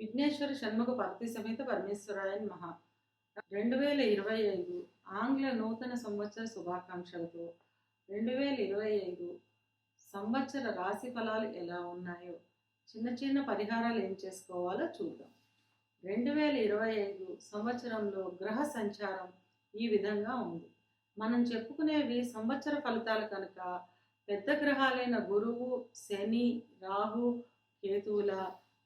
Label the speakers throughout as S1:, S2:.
S1: విఘ్నేశ్వర షణ్ముఖ భక్తి సమేత పరమేశ్వరాయన్ మహా. రెండు వేల ఇరవై ఐదు ఆంగ్ల నూతన సంవత్సర శుభాకాంక్షలతో రెండు వేల ఇరవై ఐదు సంవత్సర రాశి ఫలాలు ఎలా ఉన్నాయో చిన్న చిన్న పరిహారాలు ఏం చేసుకోవాలో చూద్దాం. రెండు వేల ఇరవై ఐదు సంవత్సరంలో గ్రహ సంచారం ఈ విధంగా ఉంది. మనం చెప్పుకునేవి సంవత్సర ఫలితాలు కనుక పెద్ద గ్రహాలైన గురువు శని రాహు కేతువుల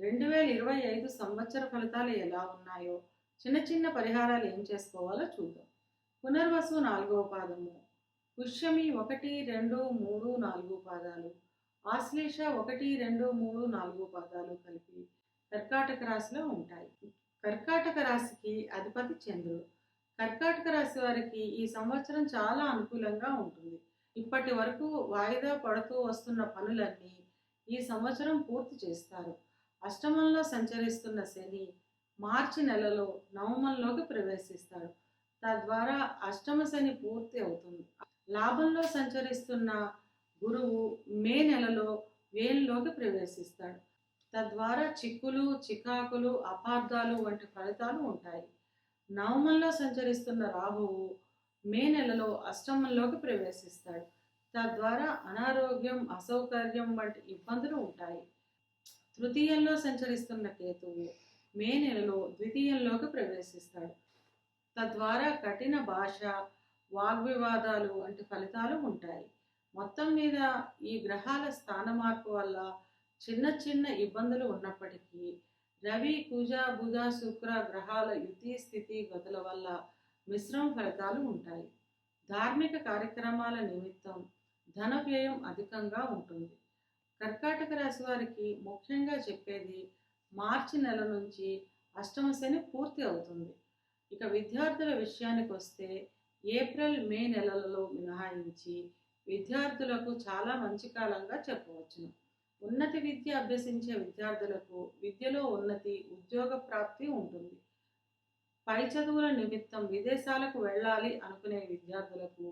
S1: రెండు వేల ఇరవై ఐదు సంవత్సర ఫలితాలు ఎలా ఉన్నాయో చిన్న చిన్న పరిహారాలు ఏం చేసుకోవాలో చూద్దాం. పునర్వసు నాలుగవ పాదము. పుష్యమి ఒకటి రెండు మూడు నాలుగు పాదాలు. ఆశ్లేష ఒకటి రెండు మూడు నాలుగు పాదాలు కలిపి కర్కాటక రాశిలో ఉంటాయి. కర్కాటక రాశికి అధిపతి చంద్రుడు. కర్కాటక రాశి వారికి ఈ సంవత్సరం చాలా అనుకూలంగా ఉంటుంది. ఇప్పటి వరకు వాయిదా పడుతూ వస్తున్న పనులన్నీ ఈ సంవత్సరం పూర్తి చేస్తారు. అష్టమంలో సంచరిస్తున్న శని మార్చి నెలలో నవమంలోకి ప్రవేశిస్తాడు. తద్వారా అష్టమ శని పూర్తి అవుతుంది. లాభంలో సంచరిస్తున్న గురువు మే నెలలో వేలులోకి ప్రవేశిస్తాడు. తద్వారా చిక్కులు చికాకులు అపార్థాలు వంటి ఫలితాలు ఉంటాయి. నవమంలో సంచరిస్తున్న రాహువు మే నెలలో అష్టమంలోకి ప్రవేశిస్తాడు. తద్వారా అనారోగ్యం అసౌకర్యం వంటి ఇబ్బందులు ఉంటాయి. తృతీయంలో సంచరిస్తున్న కేతువు మే నెలలో ద్వితీయంలోకి ప్రవేశిస్తాడు. తద్వారా కఠిన భాష వాగ్వివాదాలు వంటి ఫలితాలు ఉంటాయి. మొత్తం మీద ఈ గ్రహాల స్థాన మార్పు వల్ల చిన్న చిన్న ఇబ్బందులు ఉన్నప్పటికీ రవి కుజ బుధ శుక్ర గ్రహాల యుతి స్థితి గతుల వల్ల మిశ్రమ ఫలితాలు ఉంటాయి. ధార్మిక కార్యక్రమాల నిమిత్తం ధన వ్యయం అధికంగా ఉంటుంది. కర్కాటక రాశి వారికి ముఖ్యంగా చెప్పేది మార్చి నెల నుంచి అష్టమ శని పూర్తి అవుతుంది. ఇక విద్యార్థుల విషయానికి వస్తే ఏప్రిల్ మే నెలలలో మినహాయించి విద్యార్థులకు చాలా మంచి కాలంగా చెప్పవచ్చును. ఉన్నత విద్య అభ్యసించే విద్యార్థులకు విద్యలో ఉన్నతి ఉద్యోగ ప్రాప్తి ఉంటుంది. పై చదువుల నిమిత్తం విదేశాలకు వెళ్ళాలి అనుకునే విద్యార్థులకు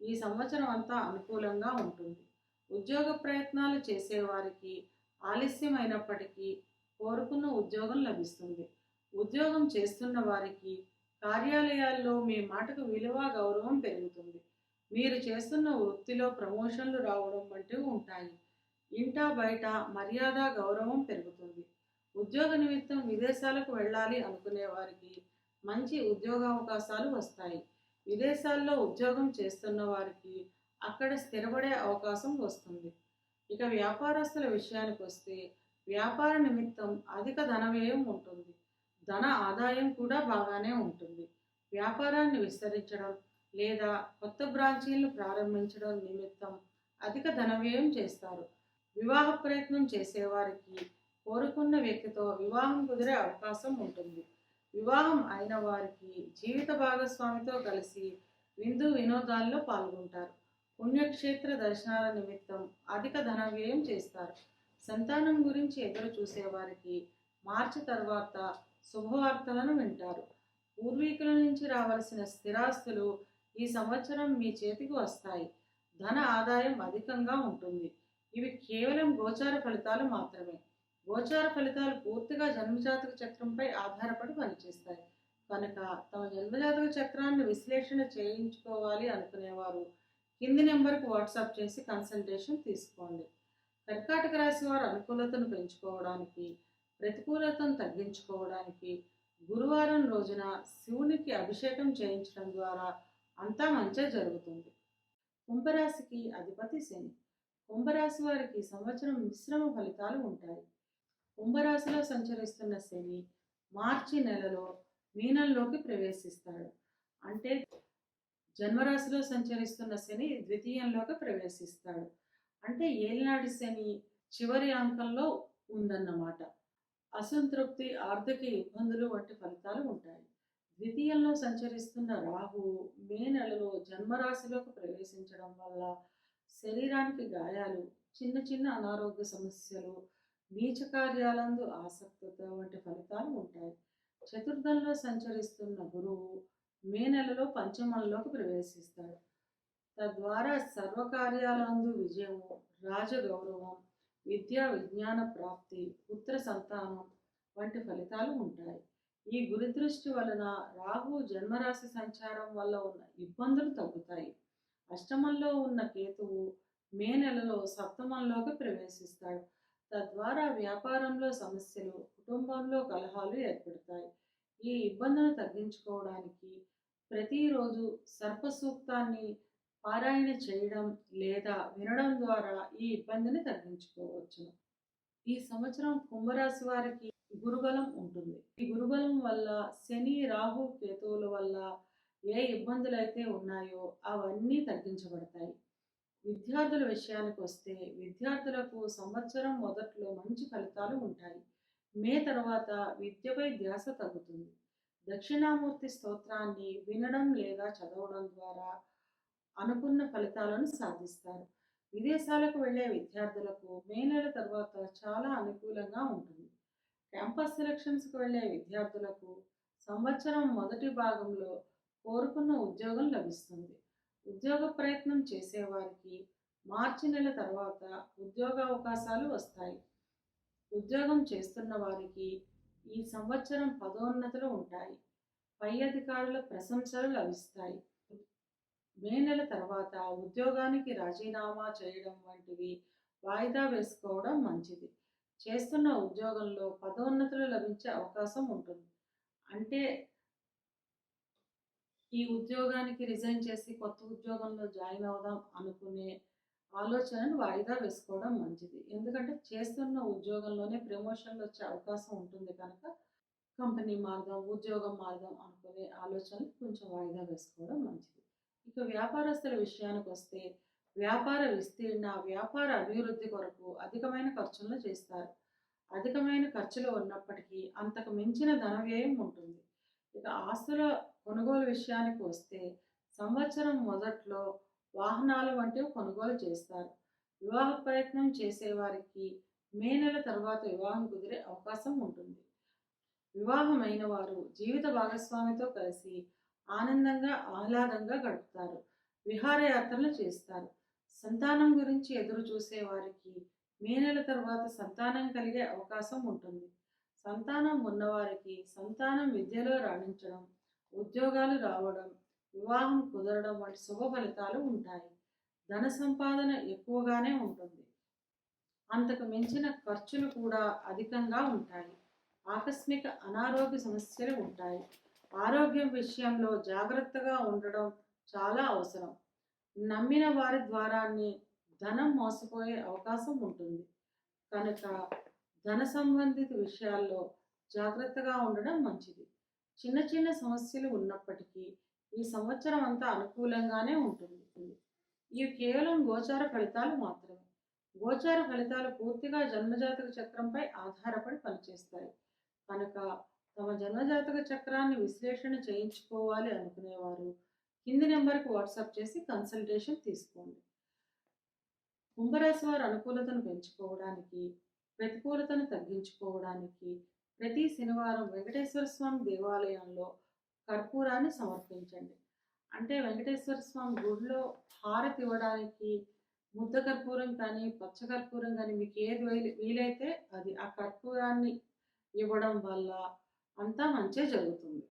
S1: ఈ సంవత్సరం అంతా అనుకూలంగా ఉంటుంది. ఉద్యోగ ప్రయత్నాలు చేసేవారికి ఆలస్యమైనప్పటికీ కోరుకున్న ఉద్యోగం లభిస్తుంది. ఉద్యోగం చేస్తున్న వారికి కార్యాలయాల్లో మీ మాటకు విలువ గౌరవం పెరుగుతుంది. మీరు చేస్తున్న వృత్తిలో ప్రమోషన్లు రావడం వంటివి ఉంటాయి. ఇంటా బయట మర్యాద గౌరవం పెరుగుతుంది. ఉద్యోగ నిమిత్తం విదేశాలకు వెళ్ళాలి అనుకునే వారికి మంచి ఉద్యోగ అవకాశాలు వస్తాయి. విదేశాల్లో ఉద్యోగం చేస్తున్న వారికి అక్కడ స్థిరపడే అవకాశం వస్తుంది. ఇక వ్యాపారస్తుల విషయానికి వస్తే వ్యాపార నిమిత్తం అధిక ధన వ్యయం ఉంటుంది. ధన ఆదాయం కూడా బాగానే ఉంటుంది. వ్యాపారాన్ని విస్తరించడం లేదా కొత్త బ్రాంచీలను ప్రారంభించడం నిమిత్తం అధిక ధన వ్యయం చేస్తారు. వివాహ ప్రయత్నం చేసేవారికి కోరుకున్న వ్యక్తితో వివాహం కుదిరే అవకాశం ఉంటుంది. వివాహం అయిన వారికి జీవిత భాగస్వామితో కలిసి విందు వినోదాల్లో పాల్గొంటారు. పుణ్యక్షేత్ర దర్శనాల నిమిత్తం అధిక ధన వ్యయం చేస్తారు. సంతానం గురించి ఎదురు చూసేవారికి మార్చి తర్వాత శుభవార్తలను వింటారు. పూర్వీకుల నుంచి రావాల్సిన స్థిరాస్తులు ఈ సంవత్సరం మీ చేతికి వస్తాయి. ధన ఆదాయం అధికంగా ఉంటుంది. ఇవి కేవలం గోచార ఫలితాలు మాత్రమే. గోచార ఫలితాలు పూర్తిగా జన్మజాతక చక్రంపై ఆధారపడి పనిచేస్తాయి. కనుక తమ జన్మజాతక చక్రాన్ని విశ్లేషణ చేయించుకోవాలి అనుకునేవారు కింది నెంబర్కి వాట్సాప్ చేసి కన్సల్టేషన్ తీసుకోండి. కర్కాటక రాశి వారు అనుకూలతను పెంచుకోవడానికి ప్రతికూలతను తగ్గించుకోవడానికి గురువారం రోజున శివునికి అభిషేకం చేయించడం ద్వారా అంతా మంచి జరుగుతుంది. కుంభరాశికి అధిపతి శని. కుంభరాశి వారికి సంవత్సరం మిశ్రమ ఫలితాలు ఉంటాయి. కుంభరాశిలో సంచరిస్తున్న శని మార్చి నెలలో మీనంలోకి ప్రవేశిస్తాడు. అంటే జన్మరాశిలో సంచరిస్తున్న శని ద్వితీయంలోకి ప్రవేశిస్తాడు. అంటే ఏలినాటి శని చివరి అంకంలో ఉందన్నమాట. అసంతృప్తి ఆర్థిక ఇబ్బందులు వంటి ఫలితాలు ఉంటాయి. ద్వితీయంలో సంచరిస్తున్న రాహువు మే నెలలో జన్మరాశిలోకి ప్రవేశించడం వల్ల శరీరానికి గాయాలు చిన్న చిన్న అనారోగ్య సమస్యలు నీచ కార్యాలందు ఆసక్తత వంటి ఫలితాలు ఉంటాయి. చతుర్థంలో సంచరిస్తున్న గురువు మే నెలలో పంచమంలోకి ప్రవేశిస్తాడు. తద్వారా సర్వకార్యాలందు విజయము రాజగౌరవం విద్యా విజ్ఞాన ప్రాప్తి పుత్ర సంతానం వంటి ఫలితాలు ఉంటాయి. ఈ గురుదృష్టి వలన రాహు జన్మరాశి సంచారం వల్ల ఉన్న ఇబ్బందులు తగ్గుతాయి. అష్టమంలో ఉన్న కేతువు మే నెలలో సప్తమంలోకి ప్రవేశిస్తాడు. తద్వారా వ్యాపారంలో సమస్యలు కుటుంబంలో కలహాలు ఏర్పడతాయి. ఈ ఇబ్బందులు తగ్గించుకోవడానికి ప్రతిరోజు సర్పసూక్తాన్ని పారాయణ చేయడం లేదా వినడం ద్వారా ఈ ఇబ్బందిని తగ్గించుకోవచ్చు ఈ సంవత్సరం కుంభరాశి వారికి గురుబలం ఉంటుంది. ఈ గురుబలం వల్ల శని రాహు కేతువుల వల్ల ఏ ఇబ్బందులు అయితే ఉన్నాయో అవన్నీ తగ్గించబడతాయి. విద్యార్థుల విషయానికి వస్తే విద్యార్థులకు సంవత్సరం మొదట్లో మంచి ఫలితాలు ఉంటాయి. మే తర్వాత విద్యపై ధ్యాస తగ్గుతుంది. దక్షిణామూర్తి స్తోత్రాన్ని వినడం లేదా చదవడం ద్వారా అనుకున్న ఫలితాలను సాధిస్తారు. విదేశాలకు వెళ్ళే విద్యార్థులకు మే నెల తర్వాత చాలా అనుకూలంగా ఉంటుంది. క్యాంపస్ సెలక్షన్స్కి వెళ్ళే విద్యార్థులకు సంవత్సరం మొదటి భాగంలో కోరుకున్న ఉద్యోగం లభిస్తుంది. ఉద్యోగ ప్రయత్నం చేసేవారికి మార్చి నెల తర్వాత ఉద్యోగ అవకాశాలు వస్తాయి. ఉద్యోగం చేస్తున్న వారికి ఈ సంవత్సరం పదోన్నతులు ఉంటాయి. పై అధికారుల ప్రశంసలు లభిస్తాయి. మే నెల తర్వాత ఉద్యోగానికి రాజీనామా చేయడం వంటివి వాయిదా వేసుకోవడం మంచిది. చేస్తున్న ఉద్యోగంలో పదోన్నతులు లభించే అవకాశం ఉంటుంది. అంటే ఈ ఉద్యోగానికి రిజైన్ చేసి కొత్త ఉద్యోగంలో జాయిన్ అవుదాం అనుకునే ఆలోచనను వాయిదా వేసుకోవడం మంచిది. ఎందుకంటే చేస్తున్న ఉద్యోగంలోనే ప్రమోషన్లు వచ్చే అవకాశం ఉంటుంది కనుక కంపెనీ మార్గం ఉద్యోగం మార్గం అనుకునే ఆలోచనలు కొంచెం వాయిదా వేసుకోవడం మంచిది. ఇక వ్యాపారస్తుల విషయానికి వస్తే వ్యాపార విస్తీర్ణ వ్యాపార అభివృద్ధి కొరకు అధికమైన ఖర్చులను చేస్తారు. అధికమైన ఖర్చులు ఉన్నప్పటికీ అంతకు మించిన ధన వ్యయం ఉంటుంది. ఇక ఆస్తుల కొనుగోలు విషయానికి వస్తే సంవత్సరం మొదట్లో వాహనాలు వంటివి కొనుగోలు చేస్తారు. వివాహ ప్రయత్నం చేసేవారికి మే నెల తర్వాత వివాహం కుదిరే అవకాశం ఉంటుంది. వివాహమైన వారు జీవిత భాగస్వామితో కలిసి ఆనందంగా ఆహ్లాదంగా గడుపుతారు. విహారయాత్రలు చేస్తారు. సంతానం గురించి ఎదురు చూసే వారికి మే నెల తర్వాత సంతానం కలిగే అవకాశం ఉంటుంది. సంతానం ఉన్నవారికి సంతానం విద్యలో రాణించడం ఉద్యోగాలు రావడం వివాహం కుదరడం వంటి శుభ ఫలితాలు ఉంటాయి. ధన సంపాదన ఎక్కువగానే ఉంటుంది. అంతకు మించిన ఖర్చులు కూడా అధికంగా ఉంటాయి. ఆకస్మిక అనారోగ్య సమస్యలు ఉంటాయి. ఆరోగ్యం విషయంలో జాగ్రత్తగా ఉండడం చాలా అవసరం. నమ్మిన వారి ద్వారాన్ని ధనం మోసపోయే అవకాశం ఉంటుంది. కనుక ధన సంబంధిత విషయాల్లో జాగ్రత్తగా ఉండడం మంచిది. చిన్న చిన్న సమస్యలు ఉన్నప్పటికీ ఈ సంవత్సరం అంతా అనుకూలంగానే ఉంటుంది. ఇవి కేవలం గోచార ఫలితాలు మాత్రమే. గోచార ఫలితాలు పూర్తిగా జన్మజాతక చక్రంపై ఆధారపడి పనిచేస్తాయి. కనుక తమ జన్మజాతక చక్రాన్ని విశ్లేషణ చేయించుకోవాలి అనుకునేవారు కింది నెంబర్కి వాట్సాప్ చేసి కన్సల్టేషన్ తీసుకోండి. కుంభరాశి వారి అనుకూలతను పెంచుకోవడానికి ప్రతికూలతను తగ్గించుకోవడానికి ప్రతి శనివారం వెంకటేశ్వర స్వామి దేవాలయంలో కర్పూరాన్ని సమర్పించండి. అంటే వెంకటేశ్వర స్వామి గుడిలో హారతి ఇవ్వడానికి ముద్ద కర్పూరం కానీ పచ్చ కర్పూరం కానీ మీకు ఏది వీలైతే అది ఆ కర్పూరాన్ని ఇవ్వడం వల్ల అంతా మంచి జరుగుతుంది.